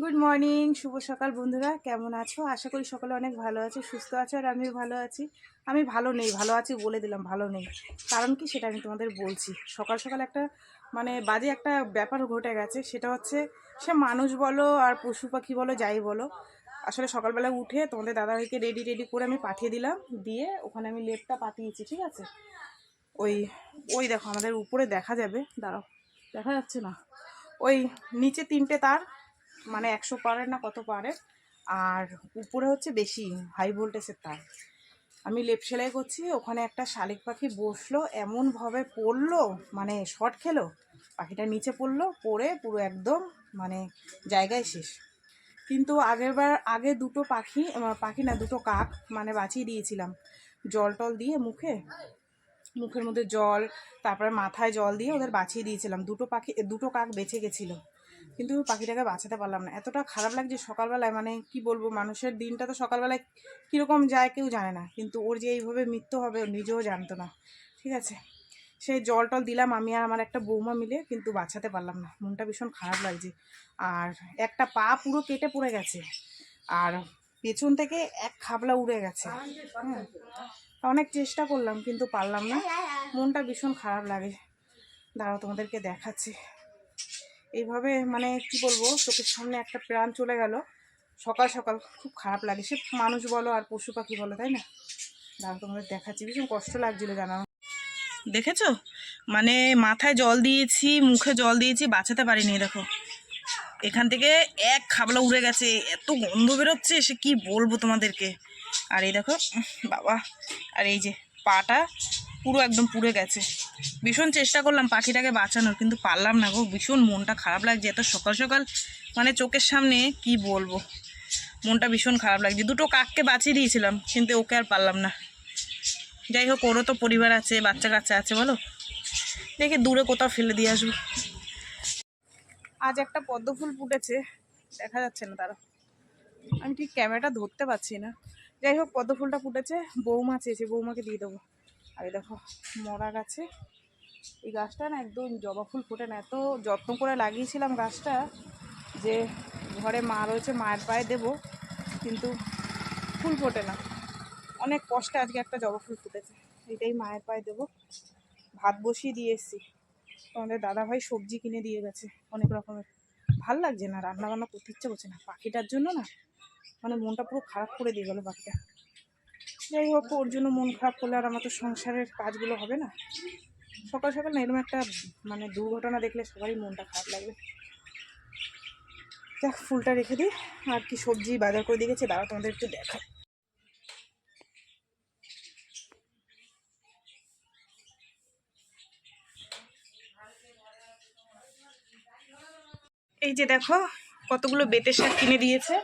Good morning শুভ সকাল বন্ধুরা, কেমন আছো? আশা করি সকলে অনেক ভালো আছে, সুস্থ আছো, আর আমিও ভালো আছি। আমি ভালো নেই, ভালো আছি বলে দিলাম, ভালো নেই। কারণ কি সেটা আমি তোমাদের বলছি। সকাল সকাল একটা মানে বাজে একটা ব্যাপার ঘটে গেছে, সেটা হচ্ছে, সে মানুষ বলো আর পশু পাখি বলো, যাই বলো, আসলে সকালবেলা উঠে তোমাদের দাদাভাইকে রেডি রেডি করে আমি পাঠিয়ে দিলাম, দিয়ে ওখানে আমি লেপটা পাঠিয়েছি ঠিক আছে? ওই ওই দেখো আমাদের উপরে দেখা যাবে, দাঁড়াও, দেখা যাচ্ছে না। ওই নিচে তিনটে তার মানে একশো পারের না কত পারে? আর উপরে হচ্ছে বেশি হাই ভোল্টেজের তার। আমি লেপ সেলাই করছি, ওখানে একটা শালিক পাখি বসল, এমনভাবে পড়ল মানে শর্ট খেলো পাখিটা নিচে পড়ল, পড়ে পুরো একদম মানে জায়গায় শেষ। কিন্তু আগেরবার, আগে দুটো পাখি পাখি না, দুটো কাক মানে বাঁচিয়ে দিয়েছিলাম। জল টল দিয়ে মুখে, মুখের মধ্যে জল, তারপরে মাথায় জল দিয়ে ওদের বাঁচিয়ে দিয়েছিলাম। দুটো পাখি, দুটো কাক বেঁচে গেছিল। কিন্তু পাখিটাকে বাঁচাতে পারলাম না। এতটা খারাপ লাগছে সকালবেলায় মানে কি বলব, মানুষের দিনটা তো সকালবেলায় কীরকম যায় কেউ জানে না। কিন্তু ওর যে এইভাবে মৃত্যু হবে, ও নিজেও জানতো না। ঠিক আছে? সেই জল টল দিলাম আমি আর আমার একটা বৌমা মিলে, কিন্তু বাঁচাতে পারলাম না। মনটা ভীষণ খারাপ লাগছে। আর একটা পা পুরো কেটে পড়ে গেছে। আর পেছন থেকে এক খাবলা উড়ে গেছে। হ্যাঁ অনেক চেষ্টা করলাম, কিন্তু পারলাম না। মনটা ভীষণ খারাপ লাগে। দাঁড়াও তোমাদেরকে দেখাচ্ছি। এইভাবে মানে কি বলব, চোখের সামনে একটা প্রাণ চলে গেল। সকাল সকাল খুব খারাপ লাগে। সে মানুষ বলো আর পশু পাখি বলো, তাই না? দাঁড়াও, তোমাদের দেখাচ্ছি। ভীষণ কষ্ট লাগছিল জানানো দেখেছ? মানে মাথায় জল দিয়েছি, মুখে জল দিয়েছি, বাঁচাতে পারিনি, দেখো। এখান থেকে এক খাবলা উড়ে গেছে। এত গন্ধ বেরোচ্ছে, সে কি বলব তোমাদেরকে? আর এই দেখো, বাবা, আর এই যে পাটা পুরো একদম পুড়ে গেছে। ভীষণ চেষ্টা করলাম পাখিটাকে বাঁচানোর, কিন্তু পারলাম না গো। ভীষণ মনটা খারাপ লাগছে, এত সকাল সকাল মানে চোখের সামনে কি বলব? মনটা ভীষণ খারাপ লাগছে। দুটো কাককে বাঁচিয়ে দিয়েছিলাম, কিন্তু ওকে আর পারলাম না। যাই হোক, ওরও তো পরিবার আছে, বাচ্চা কাচ্চা আছে, বলো? দেখে দূরে কোথাও ফেলে দিয়ে আসব। আজ একটা পদ্ম ফুল ফুটেছে, দেখা যাচ্ছে না তারা আমি ঠিক ক্যামেরাটা ধরতে পারছি না। যাই হোক, পদ্ম ফুলটা ফুটেছে, বৌমা চেয়েছে, বৌমাকে দিয়ে দেবো। আর দেখো, মরা গাছে। এই গাছটা না একদম জবা ফুল ফোটে না। এত যত্ন করে লাগিয়েছিলাম গাছটা যে ঘরে মা রয়েছে, মায়ের পায়ে দেব, কিন্তু ফুল ফোটে না। অনেক কষ্টে আজকে একটা জবা ফুল ফুটেছে। এটাই মায়ের পায়ে দেবো। ভাত বসিয়ে দিয়ে এসেছি। তোমাদের দাদাভাই সবজি কিনে দিয়ে গেছে অনেক রকমের। ভালো লাগছে না রান্না বান্না করতে ইচ্ছে করছে না। পাখিটার জন্য না মানে মনটা পুরো খারাপ করে দিয়ে গেলো পাখিটা। যাই হোক, ওর জন্য মন খারাপ করলে আর আমার তো সংসারের কাজগুলো হবে না। সকাল সকাল না, এরকম একটা মানে দুর্ঘটনা দেখলে সবারই মনটা খারাপ লাগবে। দেখ ফুলটা রেখে দিই। আর কি সবজি বাজার করে দিয়ে গেছে দাঁড়া তোমাদের একটু দেখা এই যে দেখো, কতগুলো বেতের শাক কিনে দিয়েছে।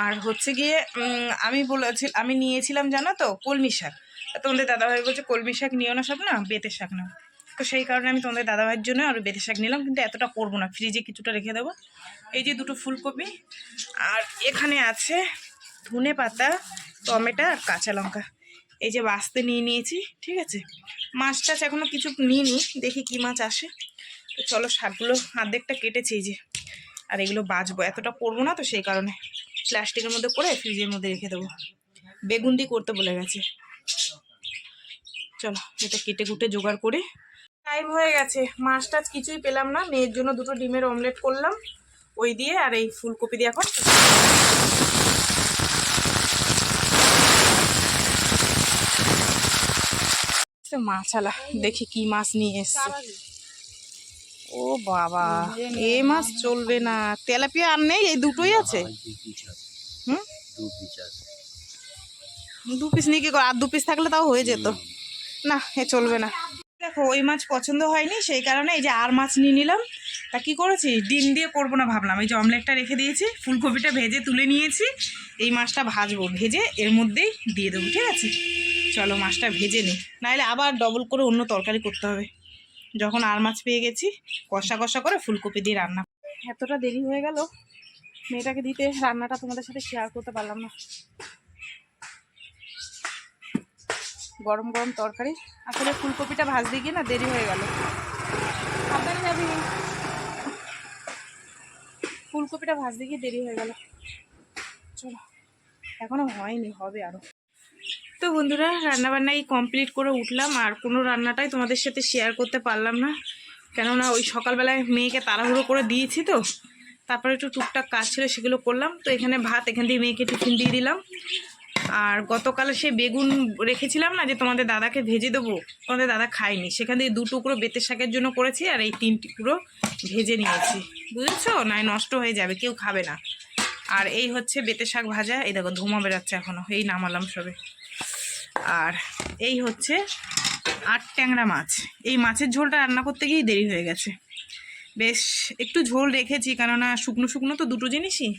আর হচ্ছে গিয়ে আমি বলেছি, আমি নিয়েছিলাম জানো তো, কলমি শাক। তোমাদের দাদাভাই বলছে, কলমি শাক নিও না সব না বেতের শাক নাও। তো সেই কারণে আমি তোমাদের দাদাভাইয়ের জন্য আর বেতের শাক নিলাম, কিন্তু এতটা করব না, ফ্রিজে কিছুটা রেখে দেবো। এই যে দুটো ফুলকপি, আর এখানে আছে ধনে পাতা, টমেটো আর কাঁচা লঙ্কা। এই যে বাস্তে নিয়ে নিয়েছি, ঠিক আছে? মাছ টাছ এখনও কিছু নিইনি, দেখি কি মাছ আসে। তো চলো শাকগুলো অর্ধেকটা কেটেছি এই যে, আর এগুলো বাঁচবো, এতটা করব না তো সেই কারণে। প্লাস্টিকের মধ্যে করে ফ্রিজের মধ্যে রেখে দেবো। বেগুন দিয়ে করতে বলে গেছে। চলো, এটা কেটে কুটে জোগাড় করে। টাইম হয়ে গেছে, মাছ টাছ কিছুই পেলাম না। মেয়ের জন্য দুটো ডিমের অমলেট করলাম, ওই দিয়ে আর এই ফুলকপি দিয়ে এখন মাছালা, দেখি কি মাছ নিয়ে এসছে। ও বাবা এই মাছ চলবে না। তেলাপিয়া আর নেই এই দুটোই আছে? হুম? দু পিস নিয়ে কি করে? আর দু পিস থাকলে তাও হয়ে যেত। না এ চলবে না। দেখো ওই মাছ পছন্দ হয়নি সেই কারণে এই যে আর মাছ নিয়ে নিলাম। তা কি করেছি? ডিম দিয়ে করব না ভাবলাম। এই যে অমলেটটা রেখে দিয়েছি ফুলকপিটা ভেজে তুলে নিয়েছি। এই মাছটা ভাজবো ভেজে এর মধ্যেই দিয়ে দেবো ঠিক আছে? চলো মাছটা ভেজে নিই। নাহলে আবার ডবল করে অন্য তরকারি করতে হবে। যখন আর মাছ পেয়ে গেছি, কষা কষা করে ফুলকপি দিয়ে রান্না। এতটা দেরি হয়ে গেল, মেয়েটাকে দিতে রান্নাটা তোমাদের সাথে শেয়ার করতে পারলাম না। গরম গরম তরকারি। আসলে ফুলকপিটা ভাজতে গিয়ে না দেরি হয়ে গেল। ফুলকপিটা ভাজতে গিয়ে দেরি হয়ে গেল। চলো, এখনও হয়নি, হবে আরও। তো বন্ধুরা, রান্নাবান্নাই কমপ্লিট করে উঠলাম আর কোনো রান্নাটাই তোমাদের সাথে শেয়ার করতে পারলাম না। কেননা ওই সকালবেলায় মেয়েকে তাড়াহুড়ো করে দিয়েছি তো, তারপরে একটু টুকটাক কাজ ছিল সেগুলো করলাম। তো এখানে ভাত, এখান দিয়ে মেয়েকে টিফিন দিয়ে দিলাম। আর গতকাল সে বেগুন রেখেছিলাম না যে তোমাদের দাদাকে ভেজে দেবো, তোমাদের দাদা খায়নি। সেখান থেকে দু টুকরো বেতের শাকের জন্য করেছি আর এই তিন টুকরো ভেজে নিয়েছি। বুঝেছ? নয় নষ্ট হয়ে যাবে, কেউ খাবে না। আর এই হচ্ছে বেতে শাক ভাজা। এই দেখো, ধোঁয়া বেরাচ্ছে এখনও এই নামালাম সবে। আর এই হচ্ছে আট ট্যাংরা মাছ। এই মাছের ঝোলটা রান্না করতে গিয়েই দেরি হয়ে গেছে। বেশ, একটু ঝোল রেখেছি, কেননা শুকনো শুকনো তো দুটো জিনিসই।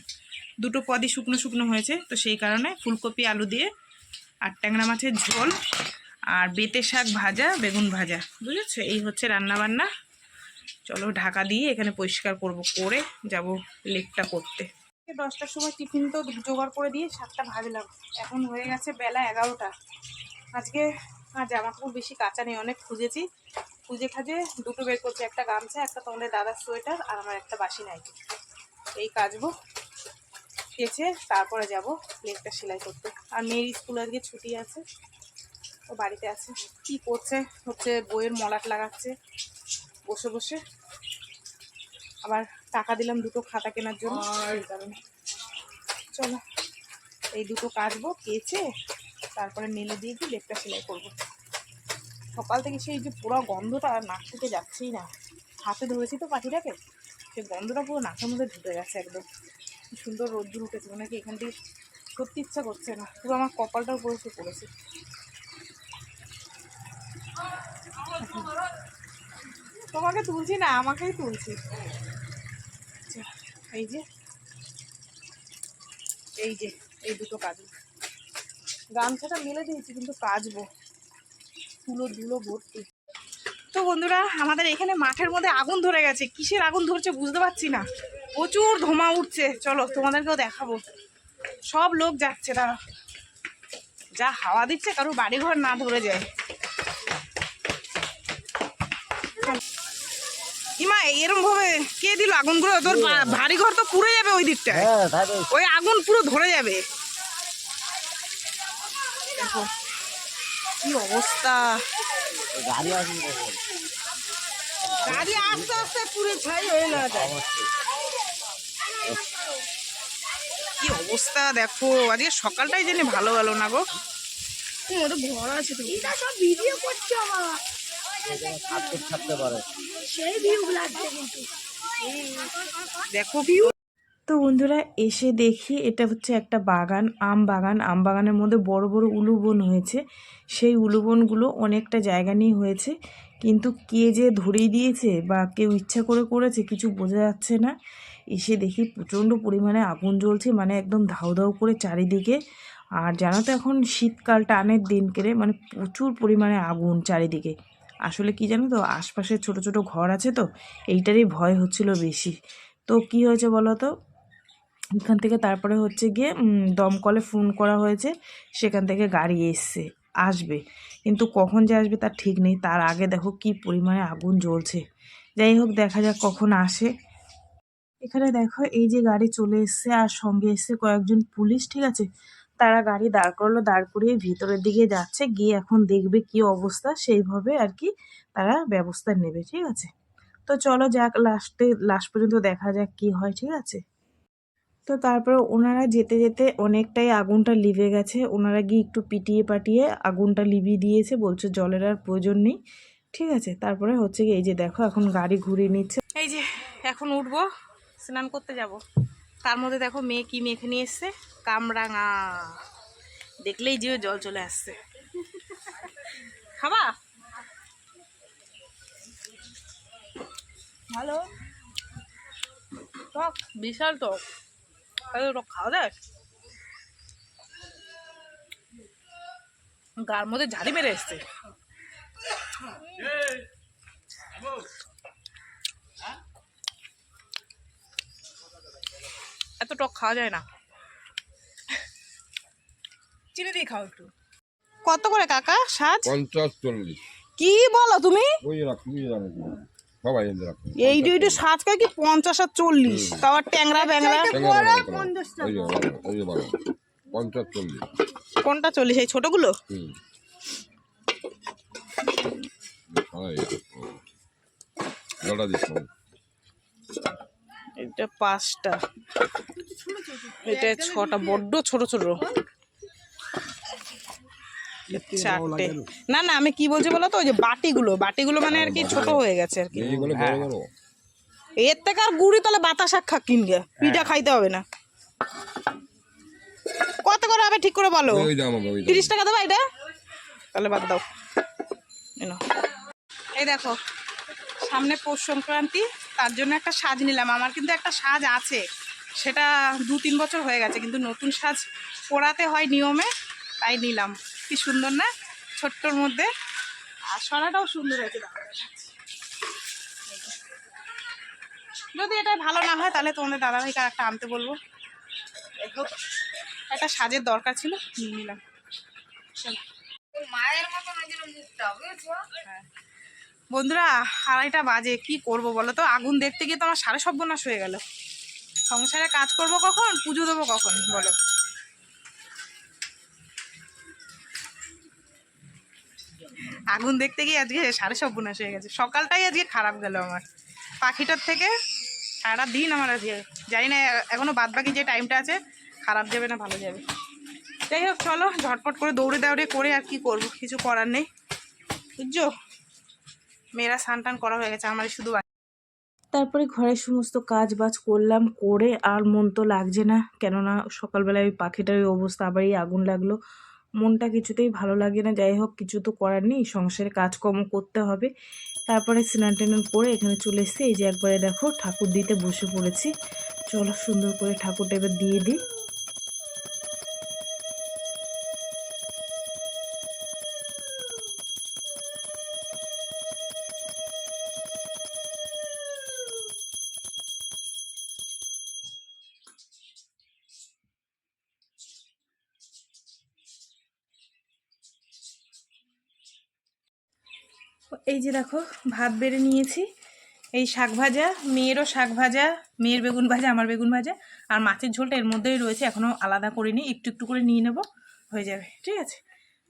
দুটো পদই শুকনো শুকনো হয়েছে, তো সেই কারণে ফুলকপি, আলু দিয়ে আর ট্যাংরা মাছের ঝোল আর বেতে শাক ভাজা, বেগুন ভাজা। বুঝেছ? এই হচ্ছে রান্না বান্না চলো ঢাকা দিয়ে এখানে পরিষ্কার করব, করে যাব লেকটা করতে। দশটার সময় টিফিন তো জোগাড় করে দিয়ে সাতটা ভাজলাম। এখন হয়ে গেছে বেলা এগারোটা। আজকে আর জামা কাপড় বেশি কাঁচা নেই, অনেক খুঁজেছি। খুঁজে খাজে দুটো বের করছি, একটা গামছা, একটা তোমাদের দাদার সোয়েটার আর আমার একটা বাসি নাইটি। এই কাচবো, কেচে তারপরে যাব লেগটা সেলাই করতে। আর মেয়ের স্কুল আজকে ছুটি আছে, ও বাড়িতে আছে। কি করছে? হচ্ছে বইয়ের মলাট লাগাচ্ছে, বসে বসে। আবার টাকা দিলাম দুটো খাতা কেনার জন্য। চলো এই দুটো কাটবো কেচে তারপরে মেলে দিয়ে কি লেপটা সেলাই করব। সকাল থেকে সেই যে পুরো গন্ধটা নাক থেকে যাচ্ছেই না। হাতে ধরেছি তো পাখিটাকে সেই গন্ধটা পুরো নাকের মধ্যে ঢুকে গেছে একদম। কি সুন্দর রোদ্দুর উঠেছে মানে কি এখান থেকে সত্যি ইচ্ছা করছে না। পুরো আমার কপালটাও পড়েছে পড়েছে। তোমাকে তুলছি না আমাকেই তুলছি। এই যে এই যে, এই দুটো কাজবো গামছাটা মেলে দিয়েছি, কিন্তু কাচবো। ধুলো ধুলো ভর্তি। তো বন্ধুরা, আমাদের এখানে মাঠের মধ্যে আগুন ধরে গেছে। কিসের আগুন ধরছে বুঝতে পারছি না। প্রচুর ধোঁয়া উঠছে। চলো, তোমাদেরকেও দেখাবো। সব লোক যাচ্ছে তারা। যা হাওয়া দিচ্ছে, কারও বাড়িঘর না ধরে যায়। ইমা এরম ভাবে কে দিল আগুনগুলো তোর বাড়ি ঘর তো পুড়ে যাবে ওই দিকটায়। হ্যাঁ ওই আগুন পুরো ধরে যাবে। দেখো কি অবস্থা। গাড়ি আস্তে আস্তে পুরো ছাই হয়ে না যায়। কি অবস্থা দেখো। আজকে সকালটাই জেনে ভালো গেল না গো। ঘর আছে তো। এটা সব ভিডিও করছে আমার থাকতে থাকতে পারে। সেই ভিউ লাগছে কিন্তু। দেখো তো বন্ধুরা এসে দেখি এটা হচ্ছে একটা বাগান আম বাগান। আম বাগানের মধ্যে বড় বড় উলুবন হয়েছে। সেই উলুবনগুলো অনেকটা জায়গা নিয়ে হয়েছে। কিন্তু কে যে ধরিয়ে দিয়েছে বা কেউ ইচ্ছা করে করেছে কিছু বোঝা যাচ্ছে না। এসে দেখি প্রচণ্ড পরিমাণে আগুন জ্বলছে মানে একদম ধাউ ধাউ করে চারিদিকে। আর জানো তো এখন শীতকাল টানের দিন কেড়ে মানে প্রচুর পরিমাণে আগুন চারিদিকে। আসলে কি জানো তো, আশপাশে ছোট ছোট ঘর আছে তো, এইটারই ভয় হচ্ছিল বেশি। তো কি হয়েছে বলো তো এখান থেকে তারপরে হচ্ছে গিয়ে দমকলে ফোন করা হয়েছে, সেখান থেকে গাড়ি এসছে, আসবে। কিন্তু কখন যে আসবে তার ঠিক নেই, তার আগে দেখো কি পরিমাণে আগুন জ্বলছে। যাই হোক, দেখা যাক কখন আসে। এখানে দেখো, এই যে গাড়ি চলে এসছে, আর সঙ্গে এসছে কয়েকজন পুলিশ, ঠিক আছে? তারা গাড়ি দাঁড় করল, দাঁড় করিয়ে ভিতরের দিকে যাচ্ছে, গিয়ে এখন দেখবে কি অবস্থা, সেইভাবে আর কি তারা ব্যবস্থা নেবে, ঠিক আছে? তো চলো যাক, লাস্টে, লাস্ট পর্যন্ত দেখা যাক কি হয়, ঠিক আছে? তো তারপরে ওনারা যেতে যেতে অনেকটাই আগুনটা লিভে গেছে, ওনারা গিয়ে একটু পিটিয়ে পাটিয়ে আগুনটা লিভিয়ে দিয়েছে, বলছে জলের আর প্রয়োজন নেই, ঠিক আছে? তারপরে হচ্ছে এই যে দেখো, এখন গাড়ি ঘুরিয়ে নিচ্ছে। এই যে, এখন উঠবো, স্নান করতে যাব। তার মধ্যে দেখো মেয়ে কি মেখে নিয়ে এসছে? কামরাঙা। দেখলেই যে জল চলে আসছে। খাবা? ভালো? টক, বিশাল টক। টক খাওয়া যায়? গার মধ্যে ঝাড়ি মেরে এসছে। এত টক খাওয়া যায় না চিনি দিয়ে খাও একটু কত করে কাকা সাজ পঞ্চাশ চল্লিশ কি বলো তুমি এই দুইটা সাজ কি পঞ্চাশ আর চল্লিশ তাও আর ট্যাংরা ব্যাংরা পঞ্চাশ চল্লিশ কোনটা চল্লিশ এই ছোটগুলো দিস এটা পাঁচটা। এটা ছটা বড্ড ছোট ছোট। চারটে। না না আমি কি বলছি বলো তো? ওই যে বাটিগুলো বাটিগুলো মানে আর কি ছোট হয়ে গেছে আর কি। এইগুলো বড় বড়। এর থেকে আর গুড়ি তাহলে বাতাস খা কিনগে পিঠা খাইতে হবে না। কত করে হবে ঠিক করে বলো? তিরিশ টাকা দেবা এটা? তাহলে বাদ দাও। এই এই দেখো সামনে পৌষ সংক্রান্তি তার জন্য একটা সাজ নিলাম। আমার কিন্তু একটা সাজ আছে সেটা দু তিন বছর হয়ে গেছে কিন্তু নতুন সাজ পরাতে হয় নিয়মে তাই নিলাম। কি সুন্দর না? ছোট্টর মধ্যে। আর সরাটাও সুন্দর হয়েছে। যদি এটা ভালো না হয় তাহলে তোমাদের দাদাভাইকে একটা আনতে বলব? একটা সাজের দরকার ছিল নিয়ে নিলাম। চলো হ্যাঁ। বন্ধুরা, আড়াইটা বাজে, কি করব বলো তো? আগুন দেখতে গিয়ে তো আমার সাড়ে সর্বনাশ হয়ে গেল। সংসারে কাজ করব কখন? পুজো দেবো কখন? বলো। আগুন দেখতে গিয়ে আজকে সাড়ে সর্বনাশ হয়ে গেছে। সকালটাই আজকে খারাপ গেল আমার। পাখিটার থেকে সারা দিন আমার আজকে, জানি না, এখনও বাদ বাকি যে টাইমটা আছে, খারাপ যাবে না ভালো যাবে। যাই হোক, চলো, ঝটপট করে দৌড়ে দাউড়ে করে আর কি করব, কিছু করার নেই। বুঝছ? মেয়েরা স্নান টান করা হয়ে গেছে আমার শুধু তারপরে ঘরের সমস্ত কাজ বাজ করলাম, করে আর মন তো লাগছে না। কেননা সকালবেলায় ওই পাখিটার ওই অবস্থা আবার এই আগুন লাগল। মনটা কিছুতেই ভালো লাগে না, যাই হোক, কিছু তো করার নেই, সংসারে কাজকর্ম করতে হবে। তারপরে স্নান টান করে এখানে চলে এসেছি। এই যে একবারে দেখো, ঠাকুর দিতে বসে পড়েছি। চলো সুন্দর করে ঠাকুরটা এবার দিয়ে দিই। এই যে দেখো, ভাত বেড়ে নিয়েছি। এই শাক ভাজা, মেয়েরও শাক ভাজা, মেয়ের বেগুন ভাজা, আমার বেগুন ভাজা, আর মাছের ঝোলটা এর মধ্যেই রয়েছে এখনও আলাদা করে নিই একটু একটু করে নিয়ে নেব, হয়ে যাবে, ঠিক আছে?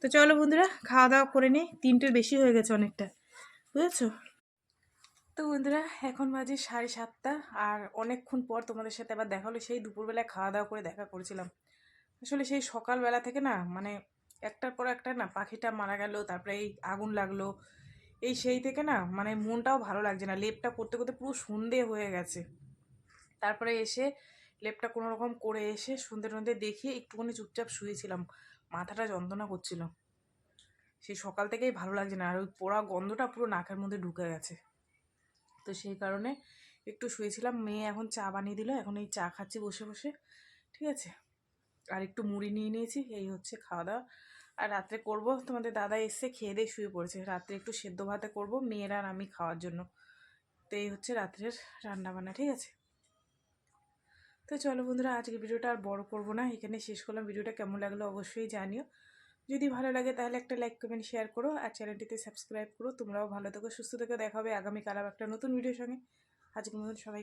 তো চলো বন্ধুরা খাওয়া দাওয়া করে নিই তিনটের বেশি হয়ে গেছে অনেকটা, বুঝেছ? তো বন্ধুরা, এখন বাজে সাড়ে সাতটা, আর অনেকক্ষণ পর তোমাদের সাথে আবার দেখা হলো, সেই দুপুরবেলায় খাওয়া দাওয়া করে দেখা করেছিলাম। আসলে সেই সকালবেলা থেকে না মানে একটার পর একটা না, পাখিটা মারা গেল, তারপরে এই আগুন লাগল এই সেই থেকে না মানে মনটাও ভালো লাগছে না। লেপটা করতে করতে পুরো সন্ধে হয়ে গেছে। তারপরে এসে লেপটা কোনো রকম করে এসে সন্ধে সন্ধে দেখিয়ে একটুখানি চুপচাপ শুয়েছিলাম। মাথাটা যন্ত্রণা করছিল। সেই সকাল থেকেই ভালো লাগছে না। আর ওই পোড়া গন্ধটা পুরো নাকের মধ্যে ঢুকে গেছে। তো সেই কারণে একটু শুয়েছিলাম। মেয়ে এখন চা বানিয়ে দিল। এখন এই চা খাচ্ছি বসে বসে। ঠিক আছে? আর একটু মুড়ি নিয়ে নিয়েছি। এই হচ্ছে খাওয়া দাওয়া। আর রাত্রে করব। তোমাদের দাদা এসে খেয়ে দিয়ে শুয়ে পড়েছে। রাত্রে একটু সেদ্ধ ভাতে করব, মেয়েরা আর আমি খাওয়ার জন্য। তো এই হচ্ছে রাত্রের রান্নাবান্না, ঠিক আছে? তো চলো বন্ধুরা আজকের ভিডিওটা আর বড় করব না। এখানে শেষ করলাম। ভিডিওটা কেমন লাগল অবশ্যই জানিও। যদি ভালো লাগে তাহলে একটা লাইক, কমেন্ট, শেয়ার করো। আর চ্যানেলটিতে সাবস্ক্রাইব করো। তোমরাও ভালো থেকো, সুস্থ থেকো। দেখা হবে আগামীকাল আবার একটা নতুন ভিডিওর সঙ্গে। আজকের মতন সবাই